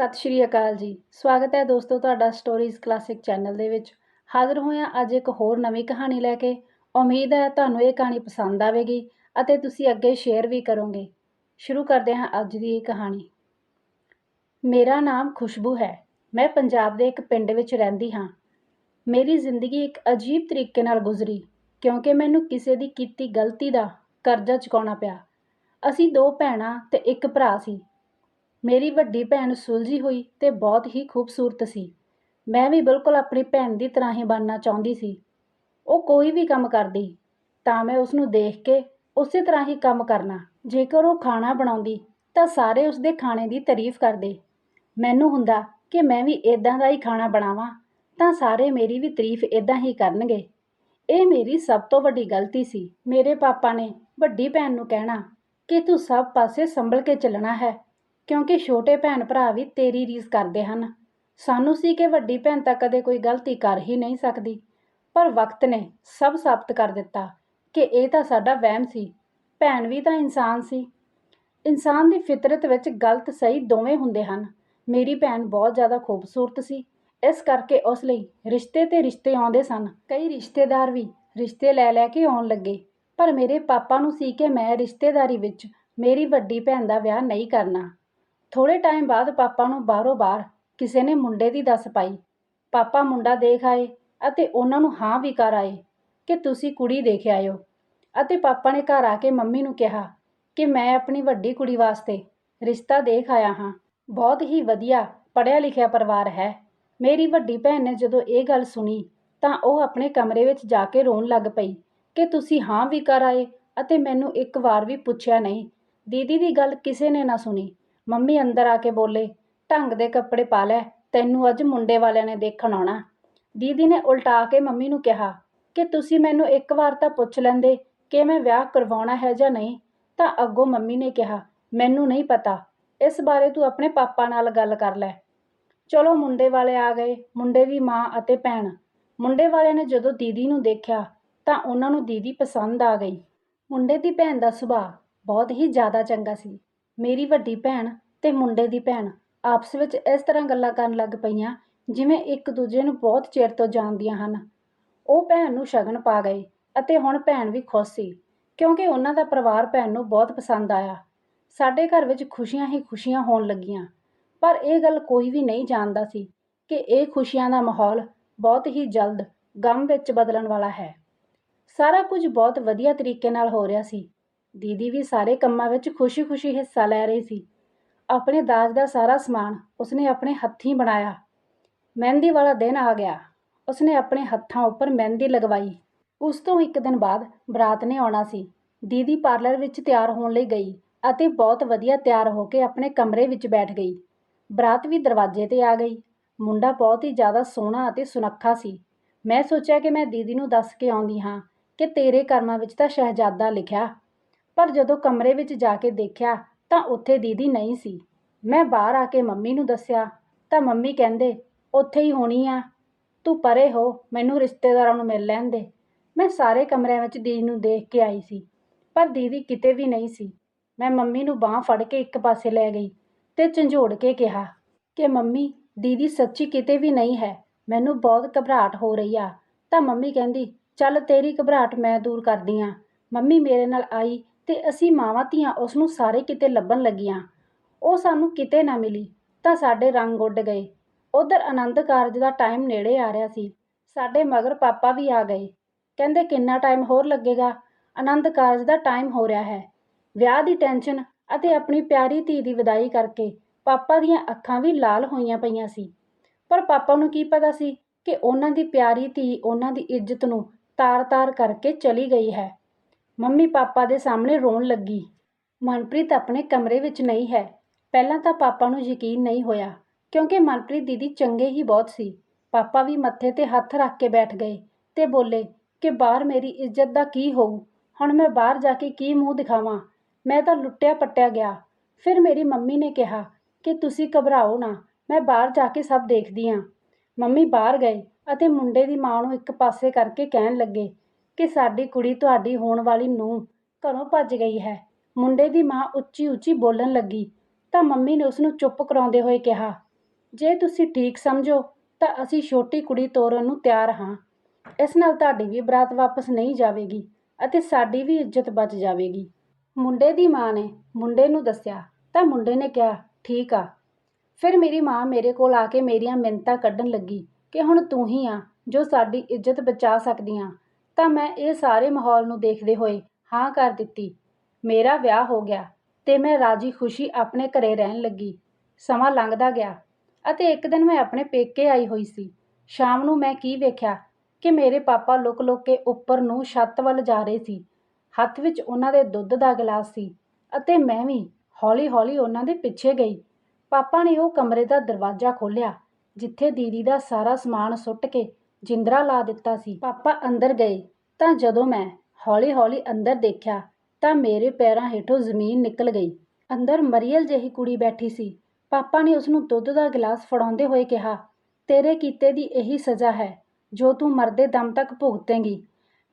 ਸਤਿ ਸ਼੍ਰੀ ਅਕਾਲ ਜੀ। ਸਵਾਗਤ ਹੈ ਦੋਸਤੋ ਤੁਹਾਡਾ ਸਟੋਰੀਜ਼ ਕਲਾਸਿਕ ਚੈਨਲ ਦੇ ਵਿੱਚ। ਹਾਜ਼ਰ ਹੋਇਆ ਅੱਜ ਇੱਕ ਹੋਰ ਨਵੀਂ ਕਹਾਣੀ ਲੈ ਕੇ। ਉਮੀਦ ਹੈ ਤੁਹਾਨੂੰ ਇਹ ਕਹਾਣੀ ਪਸੰਦ ਆਵੇਗੀ ਅਤੇ ਤੁਸੀਂ ਅੱਗੇ ਸ਼ੇਅਰ ਵੀ ਕਰੋਗੇ। ਸ਼ੁਰੂ ਕਰਦੇ ਹਾਂ ਅੱਜ ਦੀ ਇਹ ਕਹਾਣੀ। ਮੇਰਾ ਨਾਮ ਖੁਸ਼ਬੂ ਹੈ। ਮੈਂ ਪੰਜਾਬ ਦੇ ਇੱਕ ਪਿੰਡ ਵਿੱਚ ਰਹਿੰਦੀ ਹਾਂ। ਮੇਰੀ ਜ਼ਿੰਦਗੀ ਇੱਕ ਅਜੀਬ ਤਰੀਕੇ ਨਾਲ ਗੁਜ਼ਰੀ, ਕਿਉਂਕਿ ਮੈਨੂੰ ਕਿਸੇ ਦੀ ਕੀਤੀ ਗਲਤੀ ਦਾ ਕਰਜ਼ਾ ਚੁਕਾਉਣਾ ਪਿਆ। ਅਸੀਂ ਦੋ ਭੈਣਾਂ ਤੇ ਇੱਕ ਭਰਾ ਸੀ। ਮੇਰੀ ਵੱਡੀ ਭੈਣ ਸੁਲਝੀ ਹੋਈ ਤੇ ਬਹੁਤ ਹੀ ਖੂਬਸੂਰਤ ਸੀ। ਮੈਂ ਵੀ ਬਿਲਕੁਲ ਆਪਣੀ ਭੈਣ ਦੀ ਤਰ੍ਹਾਂ ਹੀ ਬਣਨਾ ਚਾਹੁੰਦੀ ਸੀ। ਉਹ ਕੋਈ ਵੀ ਕੰਮ ਕਰਦੀ, ਤਾਂ ਮੈਂ ਉਸ ਨੂੰ ਦੇਖ ਕੇ ਉਸੇ ਤਰ੍ਹਾਂ ਹੀ ਕੰਮ ਕਰਨਾ। ਜੇਕਰ ਉਹ ਖਾਣਾ ਬਣਾਉਂਦੀ, ਤਾਂ ਸਾਰੇ ਉਸ ਦੇ ਖਾਣੇ ਦੀ ਤਾਰੀਫ ਕਰਦੇ। ਮੈਨੂੰ ਹੁੰਦਾ ਕਿ ਮੈਂ ਵੀ ਇਦਾਂ ਦਾ ਹੀ ਖਾਣਾ ਬਣਾਵਾਂ, ਤਾਂ ਸਾਰੇ ਮੇਰੀ ਵੀ ਤਾਰੀਫ ਇਦਾਂ ਹੀ ਕਰਨਗੇ। ਇਹ ਮੇਰੀ ਸਭ ਤੋਂ ਵੱਡੀ ਗਲਤੀ ਸੀ। ਮੇਰੇ ਪਾਪਾ ਨੇ ਵੱਡੀ ਭੈਣ ਨੂੰ ਕਹਿਣਾ ਕਿ ਤੂੰ ਸਭ ਪਾਸੇ ਸੰਭਲ ਕੇ ਚੱਲਣਾ ਹੈ। ਕਿਉਂਕਿ ਛੋਟੇ ਭੈਣ ਭਰਾ ਵੀ ਤੇਰੀ ਰੀਸ ਕਰਦੇ ਹਨ। ਸਾਨੂੰ ਸੀ ਕਿ ਵੱਡੀ ਭੈਣ ਤਾਂ ਕਦੇ ਕੋਈ ਗਲਤੀ ਕਰ ਹੀ ਨਹੀਂ ਸਕਦੀ। ਪਰ ਵਕਤ ਨੇ ਸਭ ਸਾਬਤ ਕਰ ਦਿੱਤਾ ਕਿ ਇਹ ਤਾਂ ਸਾਡਾ ਵਹਿਮ ਸੀ। ਭੈਣ ਵੀ ਤਾਂ ਇਨਸਾਨ ਸੀ। ਇਨਸਾਨ ਦੀ ਫਿਤਰਤ ਵਿੱਚ ਗਲਤ ਸਹੀ ਦੋਵੇਂ ਹੁੰਦੇ ਹਨ। ਮੇਰੀ ਭੈਣ ਬਹੁਤ ਜ਼ਿਆਦਾ ਖੂਬਸੂਰਤ ਸੀ। ਇਸ ਕਰਕੇ ਉਸ ਲਈ ਰਿਸ਼ਤੇ ਤੇ ਰਿਸ਼ਤੇ ਆਉਂਦੇ ਸਨ। ਕਈ ਰਿਸ਼ਤੇਦਾਰ ਵੀ ਰਿਸ਼ਤੇ ਲੈ ਲੈ ਕੇ ਆਉਣ ਲੱਗੇ। ਪਰ ਮੇਰੇ ਪਾਪਾ ਨੂੰ ਸੀ ਕਿ ਮੈਂ ਰਿਸ਼ਤੇਦਾਰੀ ਵਿੱਚ ਮੇਰੀ ਵੱਡੀ ਭੈਣ ਦਾ ਵਿਆਹ ਨਹੀਂ ਕਰਨਾ। ਥੋੜੇ ਟਾਈਮ ਬਾਅਦ ਪਾਪਾ ਨੂੰ ਬਾਹਰੋਂ ਬਾਹਰ ਕਿਸੇ ਨੇ ਮੁੰਡੇ ਦੀ ਦੱਸ ਪਾਈ। ਪਾਪਾ ਮੁੰਡਾ ਦੇਖ ਆਏ ਅਤੇ ਉਹਨਾਂ ਨੂੰ ਹਾਂ ਵੀ ਕਰ ਆਏ ਕਿ ਤੁਸੀਂ ਕੁੜੀ ਦੇਖ ਆਇਓ। ਅਤੇ ਪਾਪਾ ਨੇ ਘਰ ਆ ਕੇ ਮੰਮੀ ਨੂੰ ਕਿਹਾ ਕਿ ਮੈਂ ਆਪਣੀ ਵੱਡੀ ਕੁੜੀ ਵਾਸਤੇ ਰਿਸ਼ਤਾ ਦੇਖ ਆਇਆ ਹਾਂ। ਬਹੁਤ ਹੀ ਵਧੀਆ ਪੜ੍ਹਿਆ ਲਿਖਿਆ ਪਰਿਵਾਰ ਹੈ। ਮੇਰੀ ਵੱਡੀ ਭੈਣ ਨੇ ਜਦੋਂ ਇਹ ਗੱਲ ਸੁਣੀ ਤਾਂ ਉਹ ਆਪਣੇ ਕਮਰੇ ਵਿੱਚ ਜਾ ਕੇ ਰੋਣ ਲੱਗ ਪਈ ਕਿ ਤੁਸੀਂ ਹਾਂ ਵੀ ਕਰ ਆਏ ਅਤੇ ਮੈਨੂੰ ਇੱਕ ਵਾਰ ਵੀ ਪੁੱਛਿਆ ਨਹੀਂ। ਦੀਦੀ ਦੀ ਗੱਲ ਕਿਸੇ ਨੇ ਨਾ ਸੁਣੀ। ਮੰਮੀ ਅੰਦਰ ਆ ਕੇ ਬੋਲੇ, ਢੰਗ ਦੇ ਕੱਪੜੇ ਪਾ ਲੈ, ਤੈਨੂੰ ਅੱਜ ਮੁੰਡੇ ਵਾਲਿਆਂ ਨੇ ਦੇਖਣ ਆਉਣਾ। ਦੀਦੀ ਨੇ ਉਲਟਾ ਕੇ ਮੰਮੀ ਨੂੰ ਕਿਹਾ, ਕਿ ਤੁਸੀਂ ਮੈਨੂੰ ਇੱਕ ਵਾਰ ਤਾਂ ਪੁੱਛ ਲੈਂਦੇ ਕਿ ਮੈਂ ਵਿਆਹ ਕਰਵਾਉਣਾ ਹੈ ਜਾਂ ਨਹੀਂ? ਤਾਂ ਅੱਗੋਂ ਮੰਮੀ ਨੇ ਕਿਹਾ, ਮੈਨੂੰ ਨਹੀਂ ਪਤਾ, ਇਸ ਬਾਰੇ ਤੂੰ ਆਪਣੇ ਪਾਪਾ ਨਾਲ ਗੱਲ ਕਰ ਲੈ। ਚਲੋ ਮੁੰਡੇ ਵਾਲੇ ਆ ਗਏ, ਮੁੰਡੇ ਦੀ ਮਾਂ ਅਤੇ ਭੈਣ। ਮੁੰਡੇ ਵਾਲਿਆਂ ਨੇ ਜਦੋਂ ਦੀਦੀ ਨੂੰ ਦੇਖਿਆ, ਤਾਂ ਉਹਨਾਂ ਨੂੰ ਦੀਦੀ ਪਸੰਦ ਆ ਗਈ। ਮੁੰਡੇ ਦੀ ਭੈਣ ਦਾ ਸੁਭਾਅ ਬਹੁਤ ਹੀ ਜ਼ਿਆਦਾ ਚੰਗਾ ਸੀ। ਮੇਰੀ ਵੱਡੀ ਭੈਣ ਤੇ ਮੁੰਡੇ ਦੀ ਭੈਣ ਆਪਸ ਵਿੱਚ ਇਸ ਤਰ੍ਹਾਂ ਗੱਲਾਂ ਕਰਨ ਲੱਗ ਪਈਆਂ ਜਿਵੇਂ ਇੱਕ ਦੂਜੇ ਨੂੰ ਬਹੁਤ ਚਿਰ ਤੋਂ ਜਾਣਦੀਆਂ ਹਨ। ਉਹ ਭੈਣ ਨੂੰ ਸ਼ਗਨ ਪਾ ਗਏ ਅਤੇ ਹੁਣ ਭੈਣ ਵੀ ਖੁਸ਼ ਸੀ, ਕਿਉਂਕਿ ਉਹਨਾਂ ਦਾ ਪਰਿਵਾਰ ਭੈਣ ਨੂੰ ਬਹੁਤ ਪਸੰਦ ਆਇਆ। ਸਾਡੇ ਘਰ ਵਿੱਚ ਖੁਸ਼ੀਆਂ ਹੀ ਖੁਸ਼ੀਆਂ ਹੋਣ ਲੱਗੀਆਂ, ਪਰ ਇਹ ਗੱਲ ਕੋਈ ਵੀ ਨਹੀਂ ਜਾਣਦਾ ਸੀ ਕਿ ਇਹ ਖੁਸ਼ੀਆਂ ਦਾ ਮਾਹੌਲ ਬਹੁਤ ਹੀ ਜਲਦ ਗਮ ਵਿੱਚ ਬਦਲਣ ਵਾਲਾ ਹੈ। ਸਾਰਾ ਕੁਝ ਬਹੁਤ ਵਧੀਆ ਤਰੀਕੇ ਨਾਲ ਹੋ ਰਿਹਾ ਸੀ। ਦੀਦੀ ਵੀ ਸਾਰੇ ਕੰਮਾਂ ਵਿੱਚ ਖੁਸ਼ੀ-ਖੁਸ਼ੀ ਹਿੱਸਾ ਲੈ ਰਹੀ ਸੀ। ਆਪਣੇ ਦਾਜ ਦਾ ਸਾਰਾ ਸਮਾਨ ਉਸਨੇ ਆਪਣੇ ਹੱਥੀਂ ਬਣਾਇਆ। ਮਹਿੰਦੀ ਵਾਲਾ ਦਿਨ ਆ ਗਿਆ। ਉਸਨੇ ਆਪਣੇ ਹੱਥਾਂ ਉੱਪਰ ਮਹਿੰਦੀ ਲਗਵਾਈ। ਉਸ ਤੋਂ ਇੱਕ ਦਿਨ ਬਾਅਦ ਬਰਾਤ ਨੇ ਆਉਣਾ ਸੀ। ਦੀਦੀ ਪਾਰਲਰ ਵਿੱਚ ਤਿਆਰ ਹੋਣ ਲਈ ਗਈ ਅਤੇ ਬਹੁਤ ਵਧੀਆ ਤਿਆਰ ਹੋ ਕੇ ਆਪਣੇ ਕਮਰੇ ਵਿੱਚ ਬੈਠ ਗਈ। ਬਰਾਤ ਵੀ ਦਰਵਾਜ਼ੇ ਤੇ ਆ ਗਈ। ਮੁੰਡਾ ਬਹੁਤ ਹੀ ਜ਼ਿਆਦਾ ਸੋਹਣਾ ਅਤੇ ਸੁਨੱਖਾ ਸੀ। ਮੈਂ ਸੋਚਿਆ ਕਿ ਮੈਂ ਦੀਦੀ ਨੂੰ ਦੱਸ ਕੇ ਆਉਂਦੀ ਹਾਂ ਕਿ ਤੇਰੇ ਕਰਮਾਂ ਵਿੱਚ ਤਾਂ ਸ਼ਹਿਜ਼ਾਦਾ ਲਿਖਿਆ। ਪਰ ਜਦੋਂ ਕਮਰੇ ਵਿੱਚ ਜਾ ਕੇ ਦੇਖਿਆ ਤਾਂ ਉੱਥੇ ਦੀਦੀ ਨਹੀਂ ਸੀ। ਮੈਂ ਬਾਹਰ ਆ ਕੇ ਮੰਮੀ ਨੂੰ ਦੱਸਿਆ, ਤਾਂ ਮੰਮੀ ਕਹਿੰਦੇ, ਉੱਥੇ ਹੀ ਹੋਣੀ ਆ। ਤੂੰ ਪਰੇ ਹੋ, ਮੈਨੂੰ ਰਿਸ਼ਤੇਦਾਰਾਂ ਨੂੰ ਮਿਲ ਲੈਣ ਦੇ। ਮੈਂ ਸਾਰੇ ਕਮਰਿਆਂ ਵਿੱਚ ਦੀਦੀ ਨੂੰ ਦੇਖ ਕੇ ਆਈ ਸੀ, ਪਰ ਦੀਦੀ ਕਿਤੇ ਵੀ ਨਹੀਂ ਸੀ। ਮੈਂ ਮੰਮੀ ਨੂੰ ਬਾਹ ਫੜ ਕੇ ਇੱਕ ਪਾਸੇ ਲੈ ਗਈ ਤੇ ਝੰਜੋੜ ਕੇ ਕਿਹਾ ਕਿ, ਮੰਮੀ, ਦੀਦੀ ਸੱਚੀ ਕਿਤੇ ਵੀ ਨਹੀਂ ਹੈ। ਮੈਨੂੰ ਬਹੁਤ ਘਬਰਾਹਟ ਹੋ ਰਹੀ ਆ। ਤਾਂ ਮੰਮੀ ਕਹਿੰਦੀ, ਚੱਲ ਤੇਰੀ ਘਬਰਾਹਟ ਮੈਂ ਦੂਰ ਕਰਦੀ ਆ। ਮੰਮੀ ਮੇਰੇ ਨਾਲ ਆਈ ਤੇ ਅਸੀਂ ਮਾਵਾਂ ਧੀਆਂ ਉਸ ਨੂੰ ਸਾਰੇ ਕਿਤੇ ਲੱਭਣ ਲੱਗੀਆਂ। ਉਹ ਸਾਨੂੰ ਕਿਤੇ ਨਾ ਮਿਲੀ, ਤਾਂ ਸਾਡੇ ਰੰਗ ਉੱਡ ਗਏ। ਉਧਰ ਆਨੰਦ ਕਾਰਜ ਦਾ ਟਾਈਮ ਨੇੜੇ ਆ ਰਿਹਾ ਸੀ। ਸਾਡੇ ਮਗਰ ਪਾਪਾ ਵੀ ਆ ਗਏ। ਕਹਿੰਦੇ, ਕਿੰਨਾ ਟਾਈਮ ਹੋਰ ਲੱਗੇਗਾ? ਆਨੰਦ ਕਾਰਜ ਦਾ ਟਾਈਮ ਹੋ ਰਿਹਾ ਹੈ। ਵਿਆਹ ਦੀ ਟੈਨਸ਼ਨ ਅਤੇ ਆਪਣੀ ਪਿਆਰੀ ਧੀ ਦੀ ਵਿਦਾਈ ਕਰਕੇ ਪਾਪਾ ਦੀਆਂ ਅੱਖਾਂ ਵੀ ਲਾਲ ਹੋਈਆਂ ਪਈਆਂ ਸੀ। ਪਰ ਪਾਪਾ ਨੂੰ ਕੀ ਪਤਾ ਸੀ ਕਿ ਉਹਨਾਂ ਦੀ ਪਿਆਰੀ ਧੀ ਉਹਨਾਂ ਦੀ ਇੱਜ਼ਤ ਨੂੰ ਤਾਰ-ਤਾਰ ਕਰਕੇ ਚਲੀ ਗਈ ਹੈ। ਮੰਮੀ ਪਾਪਾ ਦੇ ਸਾਹਮਣੇ ਰੋਣ ਲੱਗੀ। ਮਨਪ੍ਰੀਤ ਆਪਣੇ ਕਮਰੇ ਵਿੱਚ ਨਹੀਂ ਹੈ। ਪਹਿਲਾਂ ਤਾਂ ਪਾਪਾ ਨੂੰ ਯਕੀਨ ਨਹੀਂ ਹੋਇਆ, ਕਿਉਂਕਿ ਮਨਪ੍ਰੀਤ ਦੀਦੀ ਚੰਗੇ ਹੀ ਬਹੁਤ ਸੀ। ਪਾਪਾ ਵੀ ਮੱਥੇ ਤੇ ਹੱਥ ਰੱਖ ਕੇ ਬੈਠ ਗਏ ਤੇ ਬੋਲੇ, ਕਿ ਬਾਹਰ ਮੇਰੀ ਇੱਜ਼ਤ ਦਾ ਕੀ ਹੋਊ? ਹੁਣ ਮੈਂ ਬਾਹਰ ਜਾ ਕੇ ਕੀ ਮੂੰਹ ਦਿਖਾਵਾਂ? ਮੈਂ ਤਾਂ ਲੁੱਟਿਆ ਪੱਟਿਆ ਗਿਆ। ਫਿਰ ਮੇਰੀ ਮੰਮੀ ਨੇ ਕਿਹਾ, ਕਿ ਤੁਸੀਂ ਘਬਰਾਓ ਨਾ, ਮੈਂ ਬਾਹਰ ਜਾ ਕੇ ਸਭ ਦੇਖਦੀ ਹਾਂ ਮੰਮੀ ਬਾਹਰ ਗਏ ਅਤੇ ਮੁੰਡੇ ਦੀ ਮਾਂ ਨੂੰ ਇੱਕ ਪਾਸੇ ਕਰਕੇ ਕਹਿਣ ਲੱਗੇ ਕਿ ਸਾਡੀ ਕੁੜੀ ਤੁਹਾਡੀ ਹੋਣ ਵਾਲੀ ਨੂੰ ਘਰੋਂ ਭੱਜ ਗਈ ਹੈ। ਮੁੰਡੇ ਦੀ ਮਾਂ ਉੱਚੀ ਉੱਚੀ ਬੋਲਣ ਲੱਗੀ, ਤਾਂ ਮੰਮੀ ਨੇ ਉਸ ਨੂੰ ਚੁੱਪ ਕਰਾਉਂਦੇ ਹੋਏ ਕਿਹਾ, ਜੇ ਤੁਸੀਂ ਠੀਕ ਸਮਝੋ, ਤਾਂ ਅਸੀਂ ਛੋਟੀ ਕੁੜੀ ਤੋਰਨ ਨੂੰ ਤਿਆਰ ਹਾਂ। ਇਸ ਨਾਲ ਤੁਹਾਡੀ ਵੀ ਬਰਾਤ ਵਾਪਸ ਨਹੀਂ ਜਾਵੇਗੀ ਅਤੇ ਸਾਡੀ ਵੀ ਇੱਜ਼ਤ ਬਚ ਜਾਵੇਗੀ। ਮੁੰਡੇ ਦੀ ਮਾਂ ਨੇ ਮੁੰਡੇ ਨੂੰ ਦੱਸਿਆ, ਤਾਂ ਮੁੰਡੇ ਨੇ ਕਿਹਾ, ਠੀਕ ਆ। ਫਿਰ ਮੇਰੀ ਮਾਂ ਮੇਰੇ ਕੋਲ ਆ ਕੇ ਮੇਰੀਆਂ ਮਿੰਨਤਾਂ ਕੱਢਣ ਲੱਗੀ ਕਿ ਹੁਣ ਤੂੰ ਹੀ ਆ ਜੋ ਸਾਡੀ ਇੱਜ਼ਤ ਬਚਾ ਸਕਦੀ ਆ। ਤਾਂ ਮੈਂ ਇਹ ਸਾਰੇ ਮਾਹੌਲ ਨੂੰ ਦੇਖਦੇ ਹੋਏ, ਹਾਂ ਕਰ ਦਿੱਤੀ। ਮੇਰਾ ਵਿਆਹ ਹੋ ਗਿਆ ਤੇ ਮੈਂ ਰਾਜੀ ਖੁਸ਼ੀ ਆਪਣੇ ਘਰੇ ਰਹਿਣ ਲੱਗੀ। ਸਮਾਂ ਲੰਘਦਾ ਗਿਆ ਅਤੇ ਇੱਕ ਦਿਨ ਮੈਂ ਆਪਣੇ ਪੇਕੇ ਆਈ ਹੋਈ ਸੀ। ਸ਼ਾਮ ਨੂੰ ਮੈਂ ਕੀ ਵੇਖਿਆ ਕਿ ਮੇਰੇ ਪਾਪਾ ਲੁਕ-ਲੁਕ ਕੇ ਉੱਪਰ ਨੂੰ ਛੱਤ ਵੱਲ ਜਾ ਰਹੇ ਸੀ। ਹੱਥ ਵਿੱਚ ਉਹਨਾਂ ਦੇ ਦੁੱਧ ਦਾ ਗਲਾਸ ਸੀ ਅਤੇ ਮੈਂ ਵੀ ਹੌਲੀ-ਹੌਲੀ ਉਹਨਾਂ ਦੇ ਪਿੱਛੇ ਗਈ। ਪਾਪਾ ਨੇ ਉਹ ਕਮਰੇ ਦਾ ਦਰਵਾਜ਼ਾ ਖੋਲ੍ਹਿਆ, ਜਿੱਥੇ ਦੀਦੀ ਦਾ ਸਾਰਾ ਸਮਾਨ ਸੁੱਟ ਕੇ ਜਿੰਦਰਾ ਲਾ ਦਿੱਤਾ ਸੀ। ਪਾਪਾ ਅੰਦਰ ਗਏ ਤਾਂ ਜਦੋਂ ਮੈਂ ਹੌਲੀ-ਹੌਲੀ ਅੰਦਰ ਦੇਖਿਆ ਤਾਂ ਮੇਰੇ ਪੈਰਾਂ ਹੇਠੋਂ ਜ਼ਮੀਨ ਨਿਕਲ ਗਈ। ਅੰਦਰ ਮਰੀਅਲ ਜਿਹੀ ਕੁੜੀ ਬੈਠੀ ਸੀ। ਪਾਪਾ ਨੇ ਉਸ ਨੂੰ ਦੁੱਧ ਦਾ ਗਲਾਸ ਫੜਾਉਂਦੇ ਹੋਏ ਕਿਹਾ, ਤੇਰੇ ਕੀਤੇ ਦੀ ਇਹੀ ਸਜ਼ਾ ਹੈ, ਜੋ ਤੂੰ ਮਰਦੇ ਦਮ ਤੱਕ ਭੁਗਤੇਂਗੀ।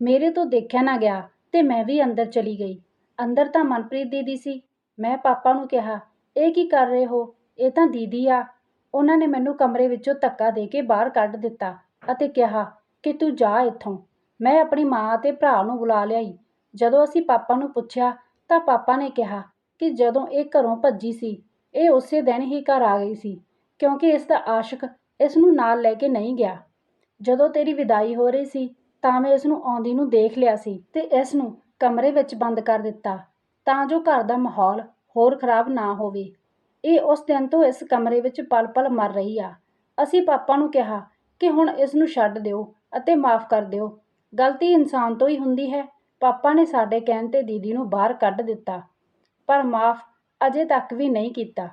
ਮੇਰੇ ਤੋਂ ਦੇਖਿਆ ਨਾ ਗਿਆ ਤੇ ਮੈਂ ਵੀ ਅੰਦਰ ਚਲੀ ਗਈ। ਅੰਦਰ ਤਾਂ ਮਨਪ੍ਰੀਤ ਦੀਦੀ ਸੀ। ਮੈਂ ਪਾਪਾ ਨੂੰ ਕਿਹਾ, ਇਹ ਕੀ ਕਰ ਰਹੇ ਹੋ? ਇਹ ਤਾਂ ਦੀਦੀ ਆ। ਉਹਨਾਂ ਨੇ ਮੈਨੂੰ ਕਮਰੇ ਵਿੱਚੋਂ ਧੱਕਾ ਦੇ ਕੇ ਬਾਹਰ ਕੱਢ ਦਿੱਤਾ। ਅਤੇ ਕਿਹਾ ਕਿ ਤੂੰ ਜਾ ਇੱਥੋਂ। ਮੈਂ ਆਪਣੀ ਮਾਂ ਅਤੇ ਭਰਾ ਨੂੰ ਬੁਲਾ ਲਿਆਈ। ਜਦੋਂ ਅਸੀਂ ਪਾਪਾ ਨੂੰ ਪੁੱਛਿਆ, ਤਾਂ ਪਾਪਾ ਨੇ ਕਿਹਾ ਕਿ ਜਦੋਂ ਇਹ ਘਰੋਂ ਭੱਜੀ ਸੀ, ਇਹ ਉਸੇ ਦਿਨ ਹੀ ਘਰ ਆ ਗਈ ਸੀ, ਕਿਉਂਕਿ ਇਸ ਦਾ ਆਸ਼ਿਕ ਇਸ ਨੂੰ ਨਾਲ ਲੈ ਕੇ ਨਹੀਂ ਗਿਆ। ਜਦੋਂ ਤੇਰੀ ਵਿਦਾਈ ਹੋ ਰਹੀ ਸੀ, ਤਾਂ ਮੈਂ ਇਸ ਨੂੰ ਆਉਂਦੀ ਨੂੰ ਦੇਖ ਲਿਆ ਸੀ ਤੇ ਇਸ ਨੂੰ ਕਮਰੇ ਵਿੱਚ ਬੰਦ ਕਰ ਦਿੱਤਾ, ਤਾਂ ਜੋ ਘਰ ਦਾ ਮਾਹੌਲ ਹੋਰ ਖਰਾਬ ਨਾ ਹੋਵੇ। ਇਹ ਉਸ ਦਿਨ ਤੋਂ ਇਸ ਕਮਰੇ ਵਿੱਚ ਪਲ-ਪਲ ਮਰ ਰਹੀ ਆ। ਅਸੀਂ ਪਾਪਾ ਨੂੰ ਕਿਹਾ ਕਿ ਹੁਣ ਇਸ ਨੂੰ ਛੱਡ ਦਿਓ ਅਤੇ ਮਾਫ ਕਰ ਦਿਓ। ਗਲਤੀ ਇਨਸਾਨ ਤੋਂ ਹੀ ਹੁੰਦੀ ਹੈ। ਪਾਪਾ ਨੇ ਸਾਡੇ ਕਹਿਣ ਤੇ ਦੀਦੀ ਨੂੰ ਬਾਹਰ ਕੱਢ ਦਿੱਤਾ, ਪਰ ਮਾਫ ਅਜੇ ਤੱਕ ਵੀ ਨਹੀਂ ਕੀਤਾ।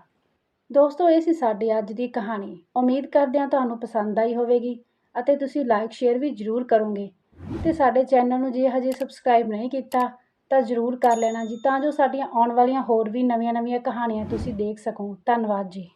ਦੋਸਤੋ, ਇਹ ਸੀ ਸਾਡੀ ਅੱਜ ਦੀ ਕਹਾਣੀ। ਉਮੀਦ ਕਰਦੇ ਹਾਂ ਤੁਹਾਨੂੰ ਪਸੰਦ ਆਈ ਹੋਵੇਗੀ ਅਤੇ ਤੁਸੀਂ ਲਾਈਕ ਸ਼ੇਅਰ ਵੀ ਜ਼ਰੂਰ ਕਰੋਗੇ। ਤੇ ਸਾਡੇ ਚੈਨਲ ਨੂੰ ਜੇ ਹਜੇ ਸਬਸਕ੍ਰਾਈਬ ਨਹੀਂ ਕੀਤਾ, ਤਾਂ ਜ਼ਰੂਰ ਕਰ ਲੈਣਾ ਜੀ, ਤਾਂ ਜੋ ਸਾਡੀਆਂ ਆਉਣ ਵਾਲੀਆਂ ਹੋਰ ਵੀ ਨਵੀਆਂ-ਨਵੀਆਂ ਕਹਾਣੀਆਂ ਤੁਸੀਂ ਦੇਖ ਸਕੋ। ਧੰਨਵਾਦ ਜੀ।